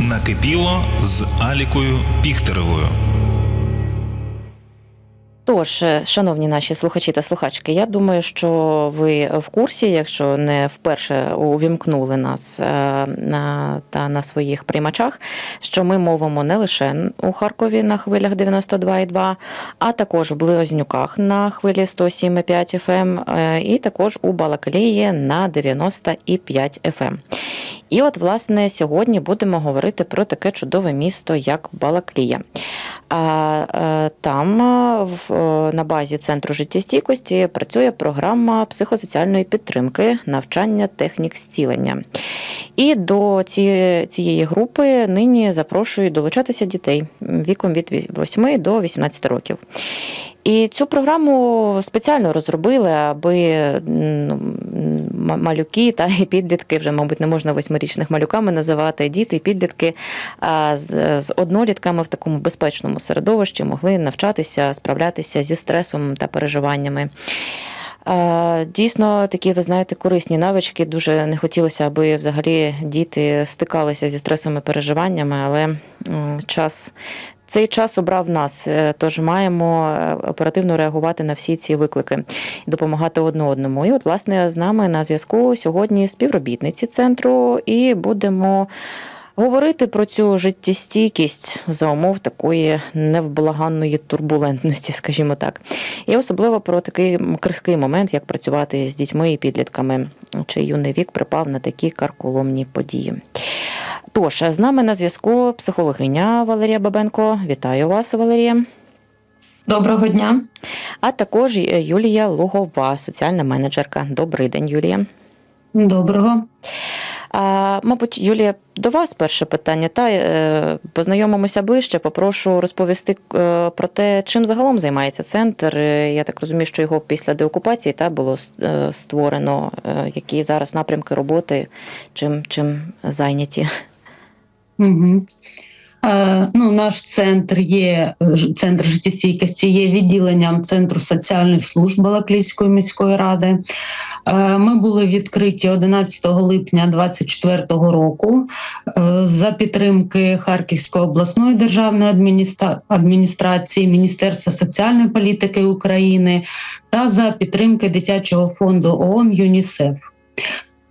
Накипіло з Алікою Піхтеревою. Тож, е, шановні наші слухачі та слухачки, я думаю, що ви в курсі, якщо не вперше увімкнули нас е, на, та на своїх приймачах, що ми мовимо не лише у Харкові на хвилях 92,2, а також в Близнюках на хвилі 107,5 FM е, і також у Балаклії на 90,5 FM. І от, власне, сьогодні будемо говорити про таке чудове місто, як Балаклія. Е, там е, е, на базі центру життєстійкості працює програма психосоціальної підтримки, навчання технік зцілення. І до цієї групи нині запрошують долучатися дітей віком від 8 до 18 років. І цю програму спеціально розробили, аби м, малюки та і підлітки, вже, мабуть, не можна восьмирічних малюками називати, діти і підлітки з, з однолітками в такому безпечному середовищі могли навчатися, справлятися зі стресом та переживаннями. Дійсно, такі, ви знаєте, корисні навички. Дуже не хотілося, аби взагалі діти стикалися зі стресом і переживаннями, але час. Цей час обрав нас, е, тож маємо е, оперативно реагувати на всі ці виклики допомагати одне одному. І от, власне, з нами на зв'язку сьогодні співробітниці центру, і будемо говорити про цю життєстійкість за умов такої невблаганної турбулентності, скажімо так. І особливо про такий крихкий момент, як працювати з дітьми і підлітками, чий юний вік припав на такі карколомні події. Тож, з нами на зв'язку психологиня Валерія Бабенко. Вітаю вас, Валерія. Доброго дня. А також Юлія Лугова, соціальна менеджерка. Добрий день, Юлія. Доброго. А, мабуть, Юлія, до вас перше питання. Та е, познайомимося ближче. Попрошу розповісти е, про те, чим загалом займається центр. Е, Я так розумію, що його після деокупації та було е, створено. Е, Які зараз напрямки роботи, чим, чим зайняті? Угу. Е, ну, наш центр є центр життєстійкості, є відділенням Центру соціальних служб Балаклійської міської ради. Е, ми були відкриті 11 липня 2024 року е, за підтримки Харківської обласної державної адміністра- адміністрації, Міністерства соціальної політики України та за підтримки дитячого фонду ООН ЮНІСЕФ.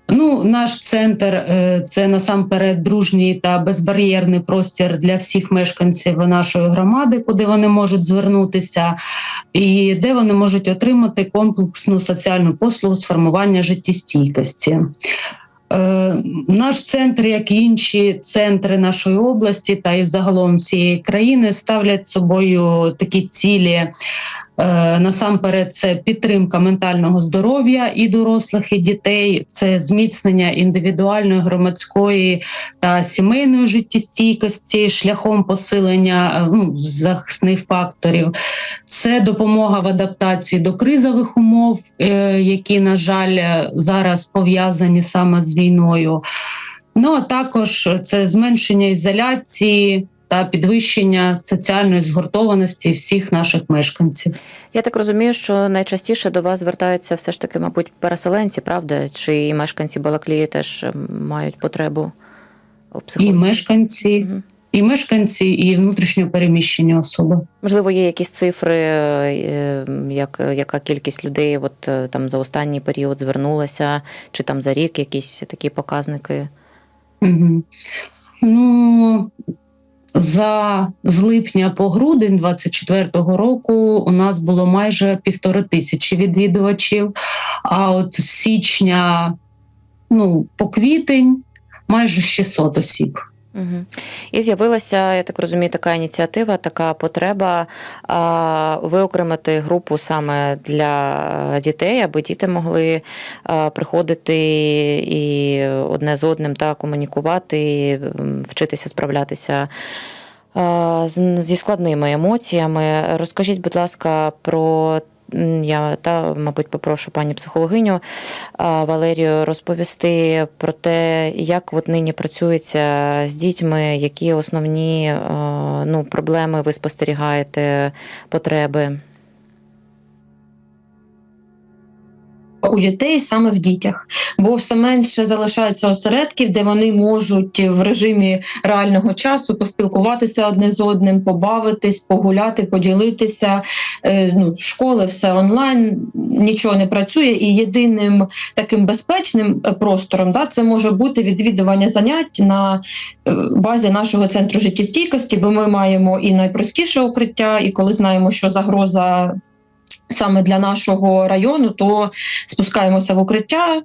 Ну, наш центр е, це насамперед дружній та безбар'єрний простір для всіх мешканців нашої громади, куди вони можуть звернутися, і де вони можуть отримати комплексну соціальну послугу з формування життєстійкості. Е, Наш центр, як і інші центри нашої області та і загалом всієї країни, ставлять собою такі цілі. Е, Насамперед, це підтримка ментального здоров'я і дорослих, і дітей, це зміцнення індивідуальної, громадської та сімейної життєстійкості шляхом посилення е, ну, захисних факторів. Це допомога в адаптації до кризових умов, е, які, на жаль, зараз пов'язані саме з війною. Ну а також це зменшення ізоляції та підвищення соціальної згуртованості всіх наших мешканців. Я так розумію, що найчастіше до вас звертаються все ж таки, мабуть, переселенці, правда? Чи і мешканці Балаклії теж ем, мають потребу у І мешканці, Мгм. і мешканці, і внутрішньо переміщені особи. Можливо, є якісь цифри, е, як, яка кількість людей от, е, там за останній період звернулася, чи там за рік якісь такі показники? Угу. Ну, за з липня по грудень 24-го року у нас було майже півтори тисячі відвідувачів. А от з січня, ну, по квітень, майже 600 осіб. Угу. І з'явилася, я так розумію, така ініціатива, така потреба а, виокремити групу саме для дітей, аби діти могли а, приходити і одне з одним та комунікувати, і вчитися справлятися. Зі складними емоціями. Розкажіть, будь ласка, про я та, мабуть, попрошу пані психологиню Валерію розповісти про те, як от нині працюється з дітьми, які основні е, ну, проблеми ви спостерігаєте, потреби. У дітей саме в дітях, бо все менше залишається осередків, де вони можуть в режимі реального часу поспілкуватися одне з одним, побавитись, погуляти, поділитися. Е, Ну, школи все онлайн, нічого не працює, і єдиним таким безпечним е, простором да, це може бути відвідування занять на е, базі нашого центру життєстійкості, бо ми маємо і найпростіше укриття, і коли знаємо, що загроза саме для нашого району, то спускаємося в укриття.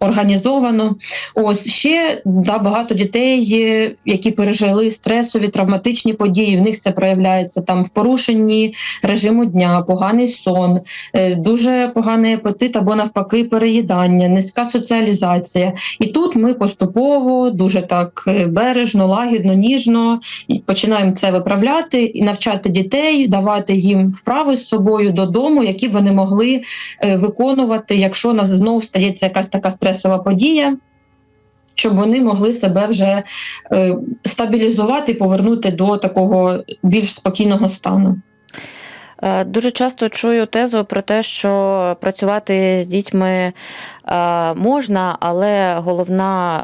Організовано, ось ще да, багато дітей, е, які пережили стресові травматичні події. В них це проявляється там в порушенні режиму дня, поганий сон, е, дуже поганий апетит або навпаки переїдання, низька соціалізація. І тут ми поступово, дуже так е, бережно, лагідно, ніжно починаємо це виправляти і навчати дітей, давати їм вправи з собою додому, які б вони могли виконувати, якщо у нас знову стається якась така стресова подія. Щоб вони могли себе вже е, стабілізувати і повернути до такого більш спокійного стану. Е, Дуже часто чую тезу про те, що працювати з дітьми е, можна, але головна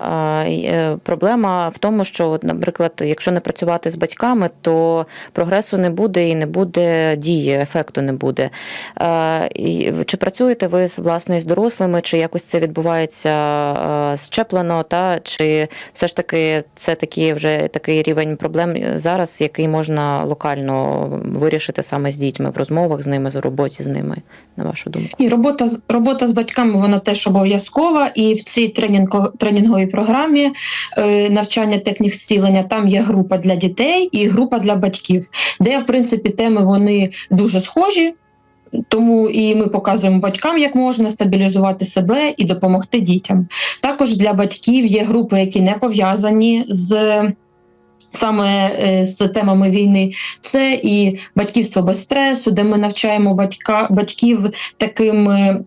е, проблема в тому, що, наприклад, якщо не працювати з батьками, то прогресу не буде і не буде дії, ефекту не буде. Чи працюєте ви власне з дорослими, чи якось це відбувається щеплено, та чи все ж таки це такий вже такий рівень проблем зараз, який можна локально вирішити саме з дітьми в розмовах з ними, в роботі з ними, на вашу думку? І робота робота з батьками вона теж обов'язкова. І в цій тренінго, тренінговій програмі е, навчання технік зцілення там є група для дітей і група для батьків, де в принципі теми вони дуже схожі. Тому і ми показуємо батькам, як можна стабілізувати себе і допомогти дітям. Також для батьків є групи, які не пов'язані з саме е, з темами війни. Це і батьківство без стресу, де ми навчаємо батька батьків таким е,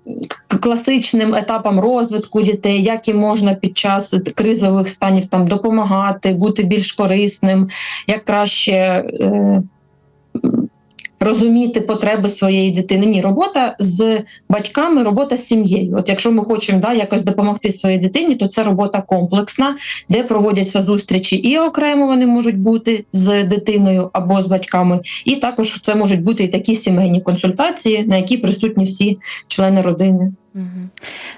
класичним етапам розвитку дітей, як їм можна під час кризових станів там допомагати, бути більш корисним, як краще. Е, Розуміти потреби своєї дитини. Ні, робота з батьками, робота з сім'єю. От якщо ми хочемо да, якось допомогти своїй дитині, то це робота комплексна, де проводяться зустрічі і окремо вони можуть бути з дитиною або з батьками, і також це можуть бути і такі сімейні консультації, на які присутні всі члени родини.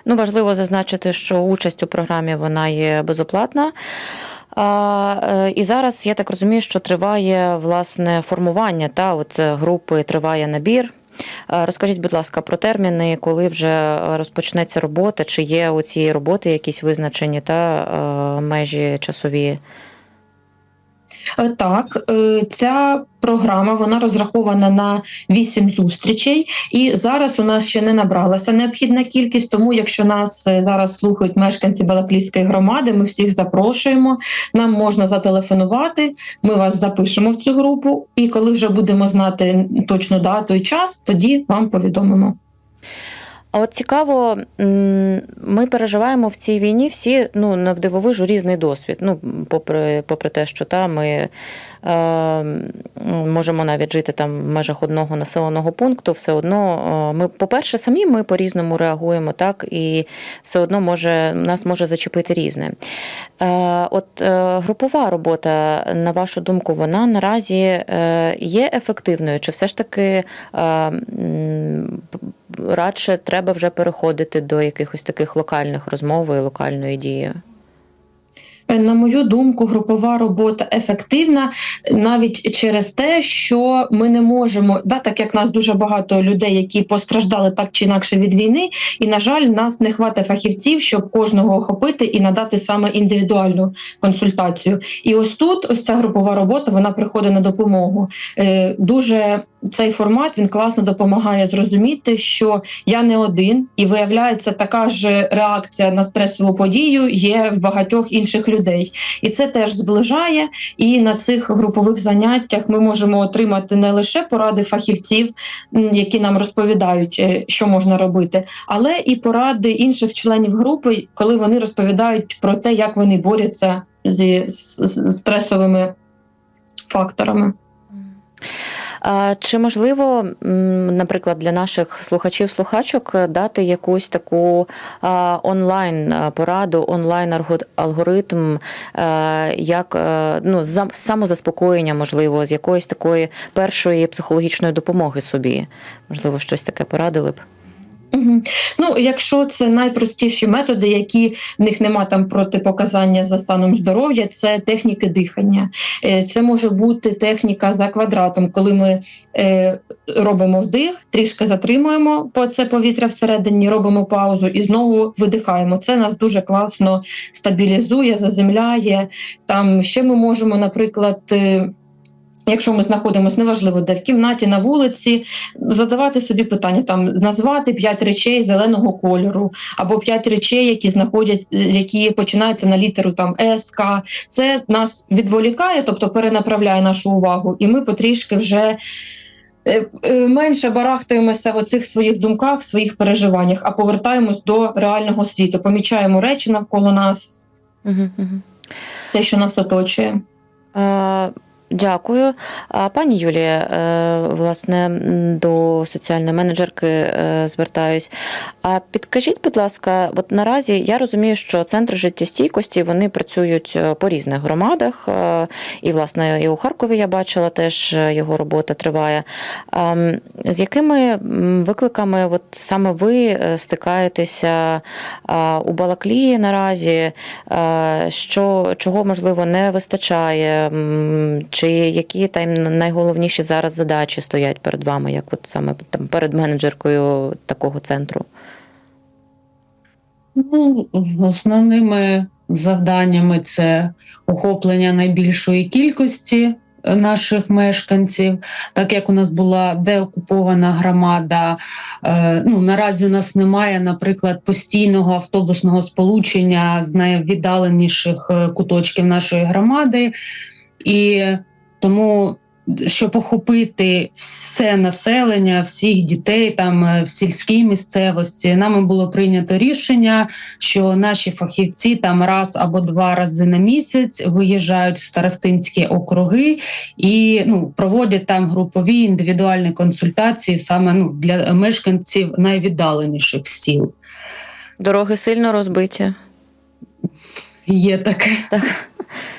Ну, важливо зазначити, що участь у програмі вона є безоплатна. Е, і зараз я так розумію, що триває власне формування та от е, групи, триває набір. Розкажіть, будь ласка, про терміни, коли вже розпочнеться робота, чи є у цієї роботи якісь визначені та е, межі часові? Е, Так, е, ця програма вона розрахована на 8 зустрічей, і зараз у нас ще не набралася необхідна кількість. Тому, якщо нас е, зараз слухають мешканці Балаклійської громади, ми всіх запрошуємо. Нам можна зателефонувати. Ми вас запишемо в цю групу, і коли вже будемо знати точну дату і час, тоді вам повідомимо. А от цікаво, ми переживаємо в цій війні всі ну, навдивовижу різний досвід. Ну, попри, попри те, що та, ми е, можемо навіть жити там в межах одного населеного пункту, все одно е, ми, по-перше, самі ми по-різному реагуємо, так, і все одно може, нас може зачепити різне. Е, от е, групова робота, на вашу думку, вона наразі е, є ефективною? Чи все ж таки е, радше треба вже переходити до якихось таких локальних розмов і локальної дії? На мою думку, групова робота ефективна навіть через те, що ми не можемо, да, так як нас дуже багато людей, які постраждали так чи інакше від війни, і на жаль, нас не хватить фахівців, щоб кожного охопити і надати саме індивідуальну консультацію. І ось тут, ось ця групова робота, вона приходить на допомогу. Е, Дуже цей формат він класно допомагає зрозуміти, що я не один, і виявляється, така ж реакція на стресову подію є в багатьох інших людей, і це теж зближає. І на цих групових заняттях ми можемо отримати не лише поради фахівців, які нам розповідають, е, що можна робити, але і поради інших членів групи, коли вони розповідають про те, як вони борються зі з- з- з стресовими факторами. Чи можливо, наприклад, для наших слухачів-слухачок е, дати якусь таку онлайн пораду, онлайн алгоритм, е, як е, ну, за- самозаспокоєння, можливо, з якоїсь такої першої психологічної допомоги собі? Можливо, щось таке порадили б? Угу. Ну, якщо це найпростіші методи, які в них нема там протипоказання за станом здоров'я, це техніки дихання. Е, Це може бути техніка за квадратом, коли ми е, робимо вдих, трішки затримуємо по це повітря всередині, робимо паузу і знову видихаємо. Це нас дуже класно стабілізує, заземляє. Там ще ми можемо, наприклад. е, Якщо ми знаходимося неважливо, де в кімнаті, на вулиці, задавати собі питання, там назвати п'ять речей зеленого кольору, або п'ять речей, які знаходять, які починаються на літеру там С, К. Це нас відволікає, тобто перенаправляє нашу увагу, і ми потрішки вже. е, е, Менше барахтаємося в оцих своїх думках, своїх переживаннях, а повертаємось до реального світу. Помічаємо речі навколо нас, Угу, угу. те, що нас оточує. Е, Дякую. А пані Юлія, е, власне, до соціальної менеджерки е, звертаюсь. А підкажіть, будь ласка, от наразі я розумію, що центри життєстійкості вони працюють е, по різних громадах, і власне і у Харкові я бачила теж його робота триває. З якими викликами от саме ви стикаєтеся у Балаклії наразі? Що чого можливо не вистачає? Чи які там найголовніші зараз задачі стоять перед вами, як от саме там перед менеджеркою такого центру? Ну, основними завданнями це охоплення найбільшої кількості наших мешканців, так як у нас була деокупована громада. е, Ну, наразі у нас немає, наприклад, постійного автобусного сполучення з найвіддаленіших е, куточків нашої громади. І тому щоб охопити все населення, всіх дітей там е, в сільській місцевості, нами було прийнято рішення, що наші фахівці там раз або два рази на місяць виїжджають в старостинські округи і ну, проводять там групові індивідуальні консультації саме ну, для мешканців найвіддаленіших сіл. Дороги сильно розбиті. Є таке.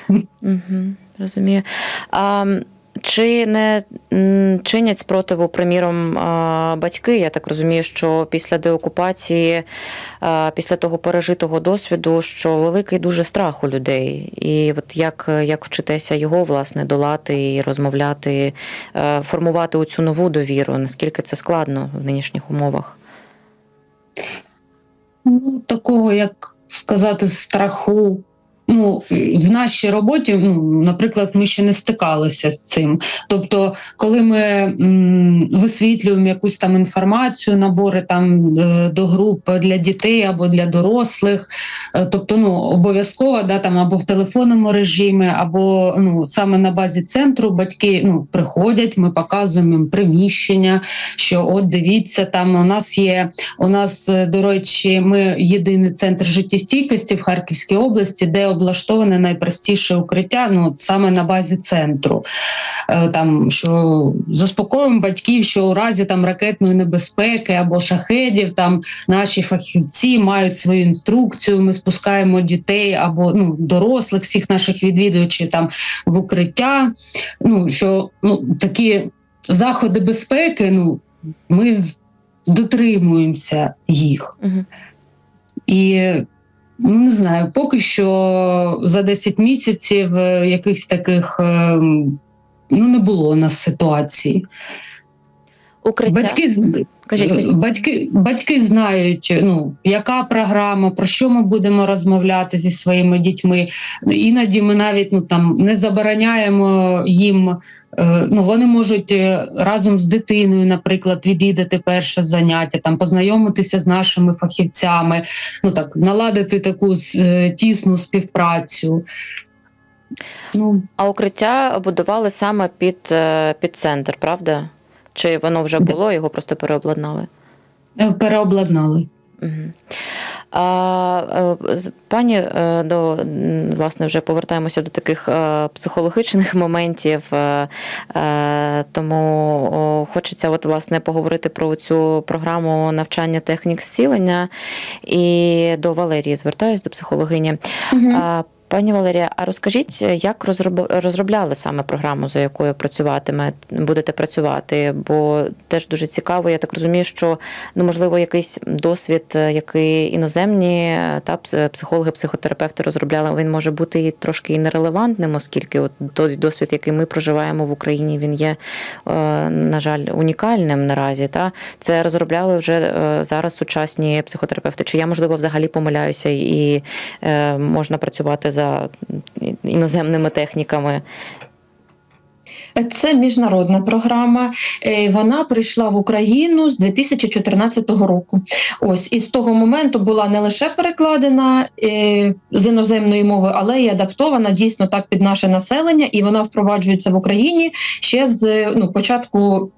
Угу, розумію. А, чи не чинять спротиву, приміром, батьки? Я так розумію, що після деокупації, після того пережитого досвіду, що великий дуже страх у людей. І от як, як вчитеся його власне долати і розмовляти, е, формувати оцю нову довіру? Наскільки це складно в нинішніх умовах? Ну, такого, як сказати, страху. Ну, в нашій роботі, ну, наприклад, ми ще не стикалися з цим. Тобто, коли ми м, висвітлюємо якусь там інформацію, набори там е, до груп для дітей або для дорослих, е, тобто, ну, обов'язково да, там або в телефонному режимі, або ну, саме на базі центру батьки ну, приходять, ми показуємо їм приміщення, що от дивіться, там у нас є у нас, е, до речі, ми єдиний центр життєстійкості в Харківській області, де облаштоване найпростіше укриття, ну от саме на базі центру. Е, Там що заспокоюємо батьків, що у разі там ракетної небезпеки або шахедів, там наші фахівці мають свою інструкцію. Ми спускаємо дітей або ну дорослих, всіх наших відвідувачів там в укриття. Ну що ну такі заходи безпеки, ну ми дотримуємося їх. Угу. І ну не знаю, поки що за 10 місяців е, якихось таких ем, ну не було у нас ситуації. Укриття. Батьки Кажіть, батьки, батьки знають, ну яка програма, про що ми будемо розмовляти зі своїми дітьми. Іноді ми навіть ну там не забороняємо їм. е, Ну, вони можуть е, разом з дитиною, наприклад, відвідати перше заняття, там познайомитися з нашими фахівцями, ну так наладити таку е, тісну співпрацю. Ну, А укриття будували саме під, під центр, правда? Чи воно вже було, його просто переобладнали? е, переобладнали. Угу. А, е, пані, е, до власне вже повертаємося до таких психологічних моментів, тому хочеться от власне поговорити про цю програму навчання технік зцілення. І до Валерії звертаюсь до психологині. Мгм. Пані Валерія, а розкажіть, як розроб- розробляли саме програму, за якою працюватиме, будете працювати? Бо теж дуже цікаво, я так розумію, що ну можливо якийсь досвід, який іноземні та психологи, психотерапевти розробляли, він може бути і трошки і нерелевантним, оскільки от той досвід, який ми проживаємо в Україні, він є, е, на жаль, унікальним наразі. Та це розробляли вже е, зараз сучасні психотерапевти. Чи я можливо взагалі помиляюся і е, можна працювати за іноземними техніками? Це міжнародна програма. Е, Вона прийшла в Україну з 2014 року. Ось і з того моменту була не лише перекладена е, з іноземної мови, але й адаптована дійсно так під наше населення, і вона впроваджується в Україні ще з ну, початку.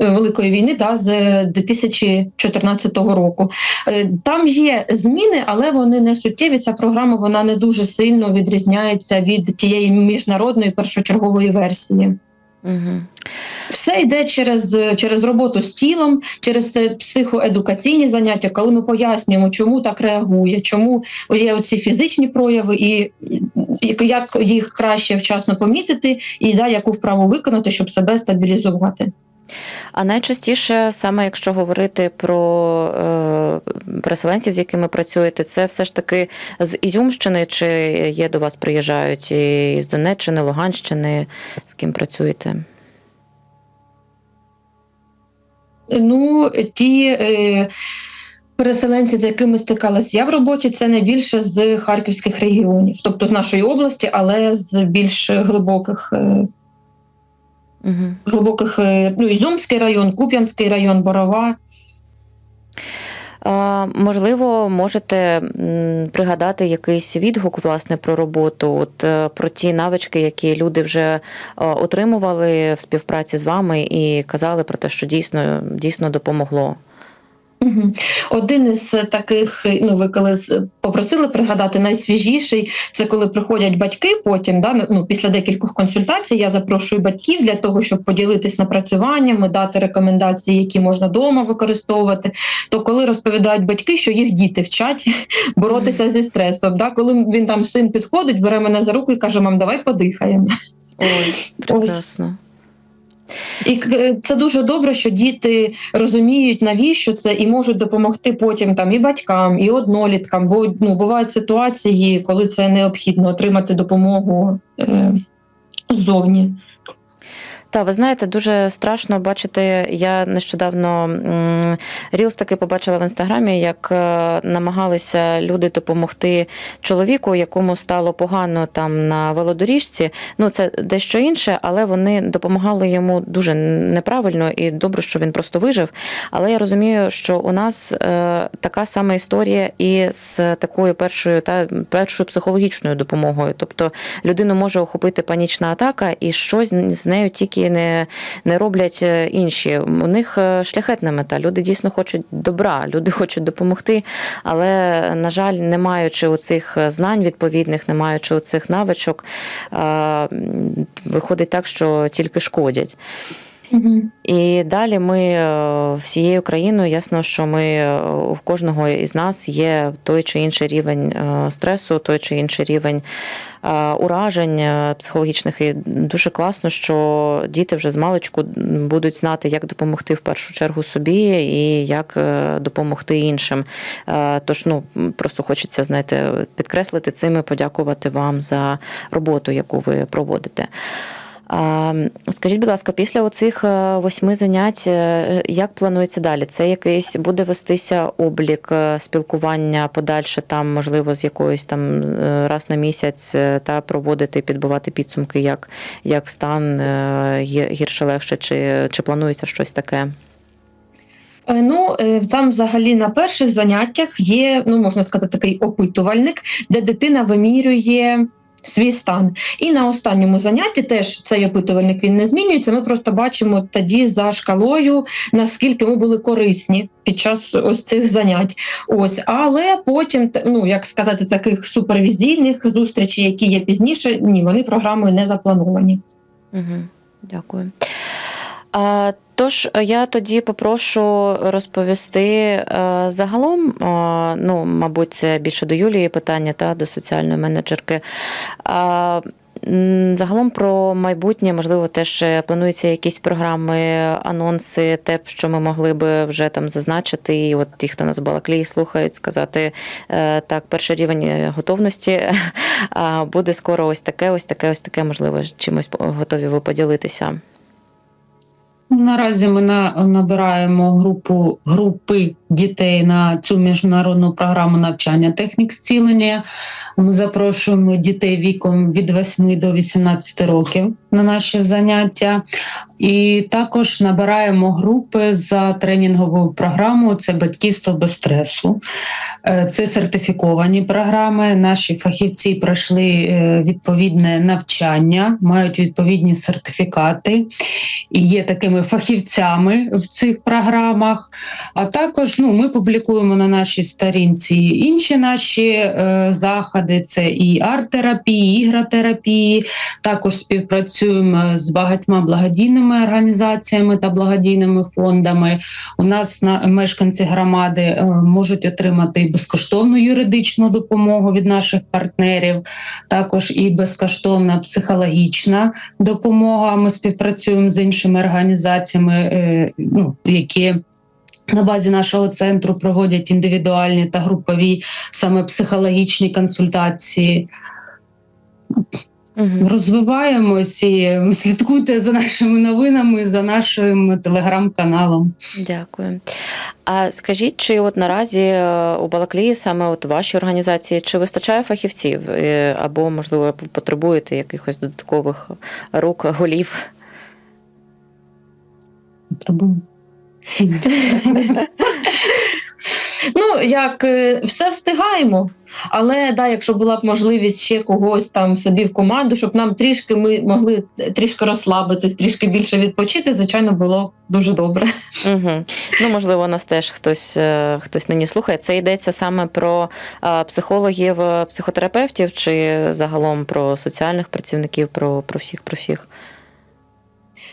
Е, Великої війни да, з 2014 року. Е, Там є зміни, але вони не суттєві. Ця програма вона не дуже сильно відрізняється від тієї міжнародної першочергової версії. Угу. Все йде через, через роботу з тілом, через е, психоедукаційні заняття, коли ми пояснюємо, чому так реагує, чому є оці фізичні прояви, і як їх краще вчасно помітити, і да, яку вправу виконати, щоб себе стабілізувати. А найчастіше, саме якщо говорити про е, переселенців, з якими працюєте, це все ж таки з Ізюмщини, чи є до вас приїжджають і з Донеччини, Луганщини, з ким працюєте? Ну, ті е, переселенці, з якими стикалась я в роботі, це найбільше з харківських регіонів, тобто з нашої області, але з більш глибоких. Е, Угу. глибоких е, ну, Ізюмський район, Куп'янський район, Борова. Можливо, можете пригадати якийсь відгук власне про роботу, от е, про ті навички, які люди вже е, отримували в співпраці з вами, і казали про те, що дійсно дійсно допомогло. Один із таких, ну ви коли попросили пригадати найсвіжіший, це коли приходять батьки. Потім, да, ну після декількох консультацій, я запрошую батьків для того, щоб поділитись напрацюваннями, дати рекомендації, які можна вдома використовувати. То коли розповідають батьки, що їх діти вчать боротися зі стресом, да, коли він там син підходить, бере мене за руку і каже: Мам, давай подихаємо. Ой, прекрасно. І е, це дуже добре, що діти розуміють, навіщо це, і можуть допомогти потім там і батькам, і одноліткам. Бо ну бувають ситуації, коли це необхідно отримати допомогу е, ззовні. Та ви знаєте, дуже страшно бачити. Я нещодавно рілс таки побачила в інстаграмі, як е, намагалися люди допомогти чоловіку, якому стало погано там на велодоріжці. Ну це дещо інше, але вони допомагали йому дуже неправильно і добре, що він просто вижив. Але я розумію, що у нас е, така сама історія і з такою першою та першою психологічною допомогою. Тобто людину може охопити панічна атака, і щось з нею тільки не, не роблять е, інші. У них е, шляхетна мета. Люди дійсно хочуть добра, люди хочуть допомогти, але, на жаль, не маючи оцих знань відповідних, не маючи оцих навичок, е, виходить так, що тільки шкодять. І далі ми е, всією країною ясно, що ми е, у кожного із нас є той чи інший рівень е, стресу, той чи інший рівень уражень психологічних. І дуже класно, що діти вже з маличку будуть знати, як допомогти в першу чергу собі і як допомогти іншим. Тож, ну просто хочеться знаєте, підкреслити цим і подякувати вам за роботу, яку ви проводите. Скажіть, будь ласка, після оцих е, восьми занять, е, як планується далі? Це якийсь буде вестися облік е, спілкування подальше, там, можливо, з якоюсь там раз на місяць та проводити, підбивати підсумки, як, як стан гірше легше, чи, чи планується щось таке? Ну, там взагалі на перших заняттях є, ну можна сказати, такий опитувальник, де дитина вимірює свій стан. І на останньому занятті теж цей опитувальник він не змінюється. Ми просто бачимо тоді за шкалою, наскільки ми були корисні під час ось цих занять. Ось, але потім, ну як сказати, таких супервізійних зустрічей, які є пізніше, ні, вони програмою не заплановані. Угу. Дякую. Тож я тоді попрошу розповісти е, загалом, е, ну, мабуть, це більше до Юлії питання та до соціальної менеджерки. Загалом про майбутнє, можливо, теж е, плануються якісь програми, анонси, те, що ми могли би вже там зазначити. І от ті, хто нас в Балаклії слухають, сказати е, так, перший рівень е, готовності буде скоро ось таке, ось таке, ось таке. Можливо, чимось готові ви поділитися. Наразі ми на, набираємо групу групи дітей на цю міжнародну програму навчання технік зцілення. Ми запрошуємо дітей віком від 8 до 18 років на наші заняття. І також набираємо групи за тренінговою програмою це батьківство без стресу. Е, Це сертифіковані програми. Наші фахівці пройшли е, відповідне навчання, мають відповідні сертифікати і є такими фахівцями в цих програмах. А також ну, ми публікуємо на нашій сторінці інші наші е, заходи: це і арт-терапії, ігротерапії. Також співпрацюємо з багатьма благодійними організаціями та благодійними фондами. У нас на мешканці громади е, можуть отримати безкоштовну юридичну допомогу від наших партнерів, також і безкоштовна психологічна допомога. Ми співпрацюємо з іншими організаціями, е, ну, які на базі нашого центру проводять індивідуальні та групові саме психологічні консультації. Угу. Розвиваємось і слідкуйте за нашими новинами, за нашим телеграм-каналом. Дякую. А скажіть, чи от наразі е, у Балаклії саме от вашій організації чи вистачає фахівців, Е, або можливо потребуєте якихось додаткових рук, голів? Потребуємо. Ну, як е, все встигаємо. Але да, якщо була б можливість ще когось там собі в команду, щоб нам трішки ми могли трішки розслабитись, трішки більше відпочити, звичайно, було б дуже добре. Угу. Ну, можливо, нас теж хтось, е, хтось нині слухає. Це йдеться саме про е, психологів, е, психотерапевтів, чи загалом про соціальних працівників, про, про всіх, про всіх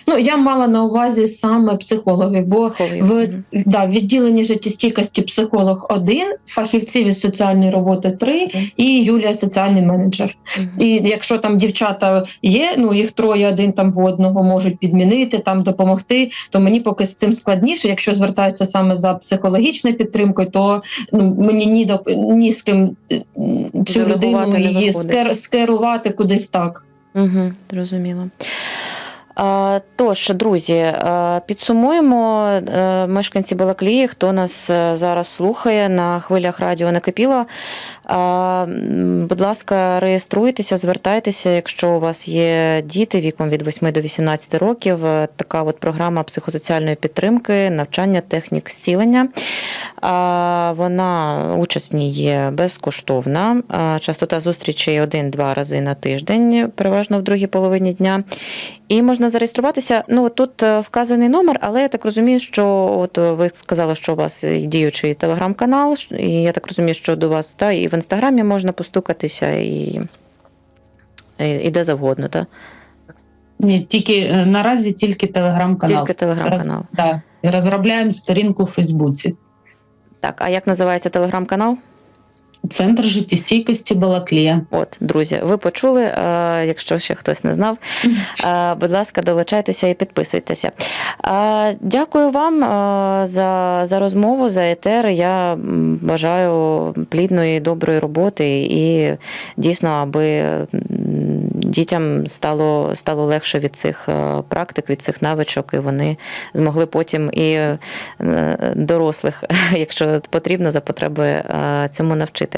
Ну, я мала на увазі саме психологів, бо психологів. в, да, відділенні життєстійкості психолог один, фахівців із соціальної роботи три, і Юлія соціальний менеджер. Мгм. І якщо там дівчата є, ну їх троє, один там в одного можуть підмінити, там допомогти, то мені поки з цим складніше. Якщо звертаються саме за психологічною підтримкою, то ну мені ні до ні з ким цю людину її скер, скерувати кудись так. Угу, зрозуміло. Тож, друзі, е, підсумуємо е, мешканці Балаклії, хто нас е, зараз слухає на хвилях радіо Накипіло. Будь ласка, реєструйтеся, звертайтеся, якщо у вас є діти віком від 8 до 18 років. Е, Така от програма психосоціальної підтримки, навчання технік зцілення. Вона участь є безкоштовна. Частота зустрічей один-два рази на тиждень, переважно в другій половині дня. І можна зареєструватися. Ну тут е, вказаний номер, але я так розумію, що от ви сказали, що у вас діючий телеграм-канал, і я так розумію, що до вас та і в інстаграмі можна постукатися, і, і, і де завгодно, так? Ні, тільки е, наразі тільки телеграм-канал. Тільки телеграм-канал. Роз- да. Розробляємо сторінку в Фейсбуці. Так, а як називається телеграм-канал? Центр життєстійкості Балаклія. От, друзі, ви почули, е, якщо ще хтось не знав, е, будь ласка, долучайтеся і підписуйтеся. Е, Дякую вам за, за розмову, за етер. Я бажаю плідної, доброї роботи і дійсно, аби дітям стало, стало легше від цих практик, від цих навичок, і вони змогли потім і дорослих, якщо потрібно, за потреби цьому навчити.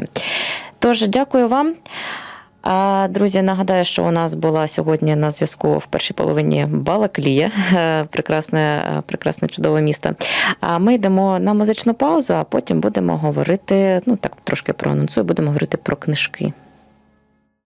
Тож, дякую вам. Друзі, нагадаю, що у нас була сьогодні на зв'язку в першій половині Балаклія, е, прекрасне, е, прекрасне чудове місто. А ми йдемо на музичну паузу, а потім будемо говорити, ну так трошки проанонсую, будемо говорити про книжки.